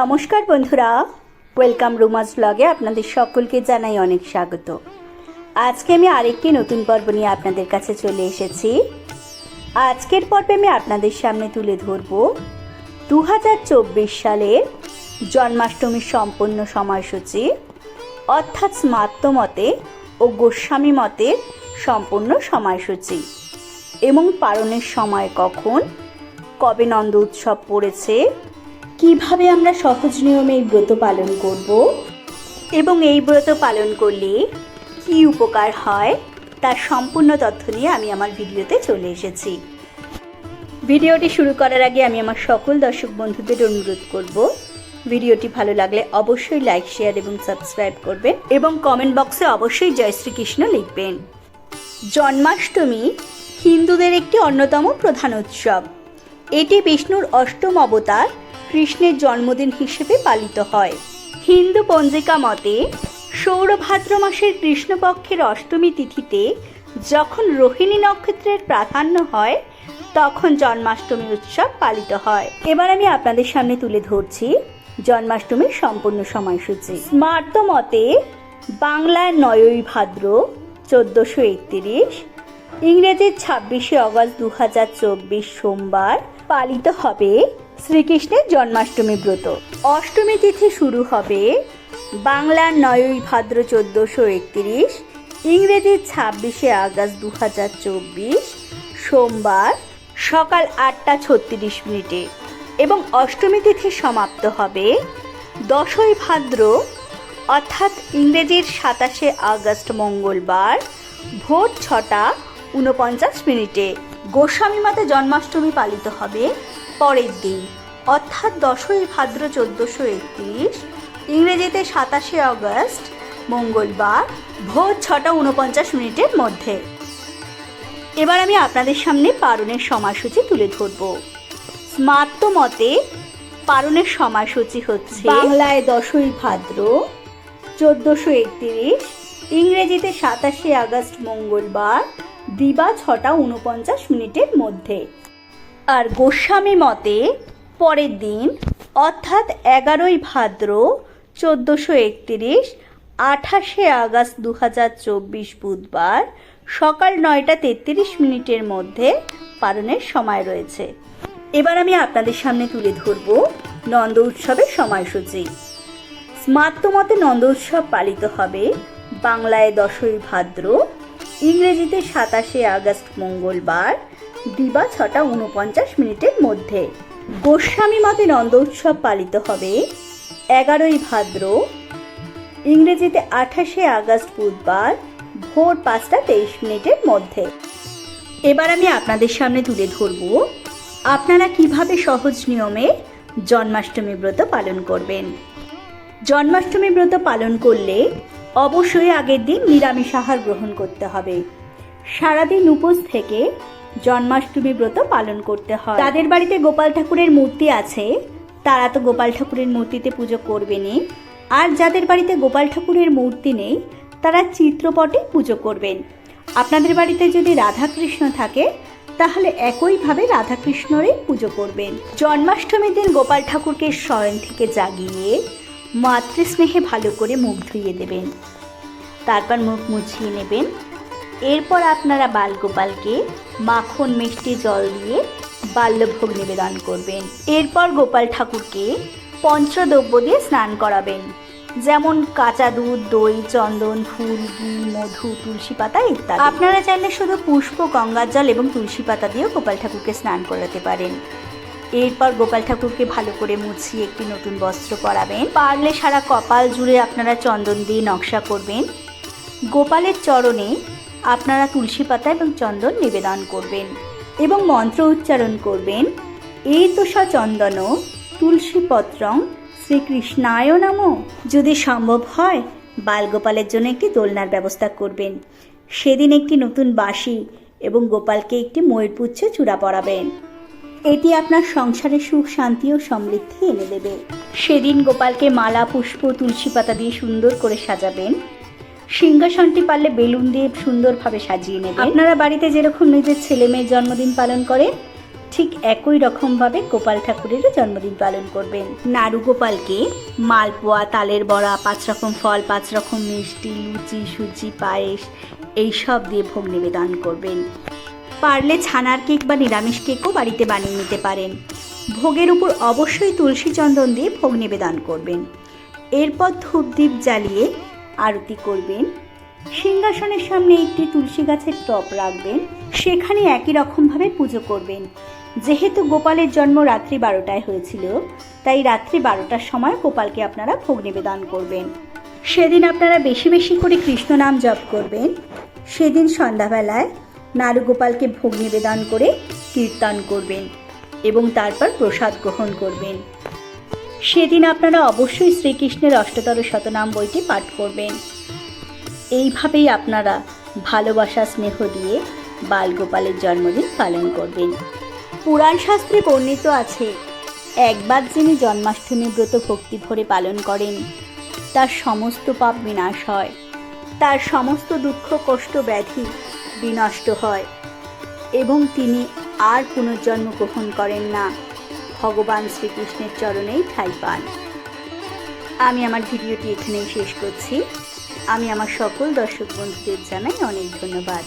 নমস্কার বন্ধুরা। ওয়েলকাম রুমাস ব্লগে আপনাদের সকলকে জানাই অনেক স্বাগত। আজকে আমি আরেকটি নতুন পর্ব নিয়ে আপনাদের কাছে চলে এসেছি। আজকের পর্বে আমি আপনাদের সামনে তুলে ধরব দু হাজার চব্বিশ সালের জন্মাষ্টমীর সম্পূর্ণ সময়সূচি, অর্থাৎ স্মাত্মমতে ও গোস্বামী মতে সম্পূর্ণ সময়সূচি। এবং পালনের সময় কখন, কবে নন্দ উৎসব পড়েছে কীভাবে আমরা সহজ নিয়মে এই ব্রত পালন করব? এবং এই ব্রত পালন করলে কি উপকার হয়? তার সম্পূর্ণ তথ্য নিয়ে আমি আমার ভিডিওতে চলে এসেছি। ভিডিওটি শুরু করার আগে আমি আমার সকল দর্শক বন্ধুদের অনুরোধ করব, ভিডিওটি ভালো লাগলে অবশ্যই লাইক, শেয়ার এবং সাবস্ক্রাইব করবেন এবং কমেন্ট বক্সে অবশ্যই জয় শ্রীকৃষ্ণ লিখবেন। জন্মাষ্টমী হিন্দুদের একটি অন্যতম প্রধান উৎসব। এটি বিষ্ণুর অষ্টম অবতার কৃষ্ণের জন্মদিন হিসেবে পালিত হয়। হিন্দু পঞ্জিকা মতে, সৌরভাদ্র মাসের কৃষ্ণপক্ষের অষ্টমী তিথিতে যখন রোহিণী নক্ষত্রের প্রাধান্য হয়, তখন জন্মাষ্টমী উৎসব পালিত হয়। এবার আমি আপনাদের সামনে তুলে ধরছি জন্মাষ্টমীর সম্পূর্ণ সময়সূচি। স্মার্ত মতে, বাংলার নয়ই ভাদ্র চোদ্দোশো একত্রিশ, ইংরেজির ছাব্বিশে অগস্ট দু হাজার চব্বিশ সোমবার পালিত হবে শ্রীকৃষ্ণের জন্মাষ্টমী ব্রত। অষ্টমী তিথি শুরু হবে বাংলার নয়ই ভাদ্র চোদ্দোশো একত্রিশ ইংরেজির ছাব্বিশে আগস্ট দু হাজার চব্বিশ, সোমবার সকাল আটটা ছত্রিশ মিনিটে। এবং অষ্টমী তিথি সমাপ্ত হবে দশই ভাদ্র, অর্থাৎ ইংরেজির সাতাশে আগস্ট মঙ্গলবার ভোর ছটা উনপঞ্চাশ মিনিটে। গোস্বামী মাতে জন্মাষ্টমী পালিত হবে পরের দিন, অর্থাৎ দশই ভাদ্র চোদ্দোশো একত্রিশ, ইংরেজিতে সাতাশে আগস্ট, মঙ্গলবার, ভোর ছটা উনপঞ্চাশ মিনিটের মধ্যে। এবার আমি আপনাদের সামনে পারণের সময়সূচি তুলে ধরব। স্মার্ত মতে, পারণের সময়সূচি হচ্ছে বাংলায় দশই ভাদ্র চোদ্দোশো একত্রিশ, ইংরেজিতে সাতাশে আগস্ট মঙ্গলবার, দিবা ছটা উনপঞ্চাশ মিনিটের মধ্যে। আর গোস্বামী মতে, পরের দিন, অর্থাৎ এগারোই ভাদ্র, চোদ্দোশো একত্রিশ, আঠাশে আগস্ট দু হাজার চব্বিশ বুধবার, সকাল নয়টা তেত্রিশ মিনিটের মধ্যে পালনের সময় রয়েছে। এবার আমি আপনাদের সামনে তুলে ধরব নন্দ উৎসবের সময়সূচি। স্মার্ত মতে নন্দ উৎসব পালিত হবে বাংলায় দশই ভাদ্র, ইংরেজিতে সাতাশে আগস্ট মঙ্গলবার দিবা ছটা উনপঞ্চাশ মিনিটের মধ্যে। গোস্বামী মতে নন্দ উৎসব পালিত হবে এগারোই ভাদ্র, ইংরেজিতে আঠাশে আগস্ট বুধবার, ভোর পাঁচটা তেইশ মিনিটের মধ্যে। এবার আমি আপনাদের সামনে তুলে ধরব, আপনারা কীভাবে সহজ নিয়মে জন্মাষ্টমী ব্রত পালন করবেন। জন্মাষ্টমী ব্রত পালন করলে অবশ্যই আগের দিন নিরামিষ আহার গ্রহণ করতে হবে। সারাদিন উপোস থেকে জন্মাষ্টমী ব্রত পালন করতে হয়। তাদের বাড়িতে গোপাল ঠাকুরের মূর্তি আছে। তারা তো গোপাল ঠাকুরের মূর্তিতে পুজো করবেনই। আর যাদের বাড়িতে গোপাল ঠাকুরের মূর্তি নেই, তারা চিত্রপটে পুজো করবেন। আপনাদের বাড়িতে যদি রাধাকৃষ্ণ থাকে, তাহলে একইভাবে রাধাকৃষ্ণরই পুজো করবেন। জন্মাষ্টমীর দিন গোপাল ঠাকুরকে শয়ন থেকে জাগিয়ে মাতৃস্নেহে ভালো করে মুখ ধুইয়ে দেবেন। তারপর মুখ মুছিয়ে নেবেন। এরপর আপনারা বালগোপালকে মাখন মিষ্টি জল দিয়ে বাল্যভোগ নিবেদন করবেন। এরপর গোপাল ঠাকুরকে পঞ্চদ্রব্য দিয়ে স্নান করাবেন। যেমন কাঁচা দুধ, দই, চন্দন, ফুল, ঘি, মধু, তুলসী পাতা ইত্যাদি। আপনারা চাইলে শুধু পুষ্প, গঙ্গার জল এবং তুলসী পাতা দিয়েও গোপাল ঠাকুরকে স্নান করাতে পারেন। এরপর গোপাল ঠাকুরকে ভালো করে মুছিয়ে একটি নতুন বস্ত্র পরাবেন। পারলে সারা কপাল জুড়ে আপনারা চন্দন দিয়ে নকশা করবেন। গোপালের চরণে আপনারা তুলসী পাতা এবং চন্দন নিবেদন করবেন এবং মন্ত্র উচ্চারণ করবেন। এই তো চন্দন তুলসী পত্রং শ্রীকৃষ্ণায় নাম। যদি সম্ভব হয়, বালগোপালের জন্য একটি দোলনার ব্যবস্থা করবেন। সেদিন একটি নতুন বাঁশি এবং গোপালকে একটি ময়ূরপুচ্ছ চূড়া পরাবেন। এটি আপনার সংসারে সুখ, শান্তি ও সমৃদ্ধি এনে দেবে। সেদিন গোপালকে মালা, পুষ্প, তুলসী পাতা দিয়ে সুন্দর করে সাজাবেন। সিংহাসনটি পারলে বেলুন দিয়ে সুন্দরভাবে সাজিয়ে নেবেন আপনারা বাড়িতে যেরকম নিজের ছেলে মেয়ের জন্মদিন পালন করেন, ঠিক একই রকমভাবে গোপাল ঠাকুরেরও জন্মদিন পালন করবেন। নাড়ু গোপালকে মালপোয়া, তালের বড়া, পাঁচ রকম ফল, পাঁচ রকম মিষ্টি, লুচি, সুজি, পায়েস এইসব দিয়ে ভোগ নিবেদন করবেন। পারলে ছানার কেক বা নিরামিষ কেকও বাড়িতে বানিয়ে নিতে পারেন। ভোগের উপর অবশ্যই তুলসী চন্দন দিয়ে ভোগ নিবেদন করবেন। এরপর ধূপদীপ জ্বালিয়ে আরতি করবেন। সিংহাসনের সামনে একটি তুলসী গাছের টব রাখবেন। সেখানে একই রকমভাবে পুজো করবেন। যেহেতু গোপালের জন্ম রাত্রি বারোটায় হয়েছিল, তাই রাত্রি বারোটার সময় গোপালকে আপনারা ভোগ নিবেদন করবেন। সেদিন আপনারা বেশি বেশি করে কৃষ্ণ নাম জপ করবেন। সেদিন সন্ধ্যাবেলায় নারু গোপালকে ভোগ নিবেদন করে কীর্তন করবেন এবং তারপর প্রসাদ গ্রহণ করবেন। সেদিন আপনারা অবশ্যই শ্রীকৃষ্ণের অষ্টতর শতনাম বইটি পাঠ করবেন। এইভাবেই আপনারা ভালোবাসা, স্নেহ দিয়ে বালগোপালের জন্মদিন পালন করবেন। পুরাণ শাস্ত্রে বর্ণিত আছে, একবার যিনি জন্মাষ্টমী ব্রত ভক্তি ভরে পালন করেন, তার সমস্ত পাপ বিনাশ হয়। তার সমস্ত দুঃখ, কষ্ট, ব্যাধি বিনষ্ট হয় এবং তিনি আর পুনর্জন্ম গ্রহণ করেন না। ভগবান শ্রীকৃষ্ণের চরণেই ঠাই পান। আমি আমার ভিডিওটি এখানেই শেষ করছি। আমি আমার সকল দর্শক বন্ধুদের জানাই অনেক ধন্যবাদ।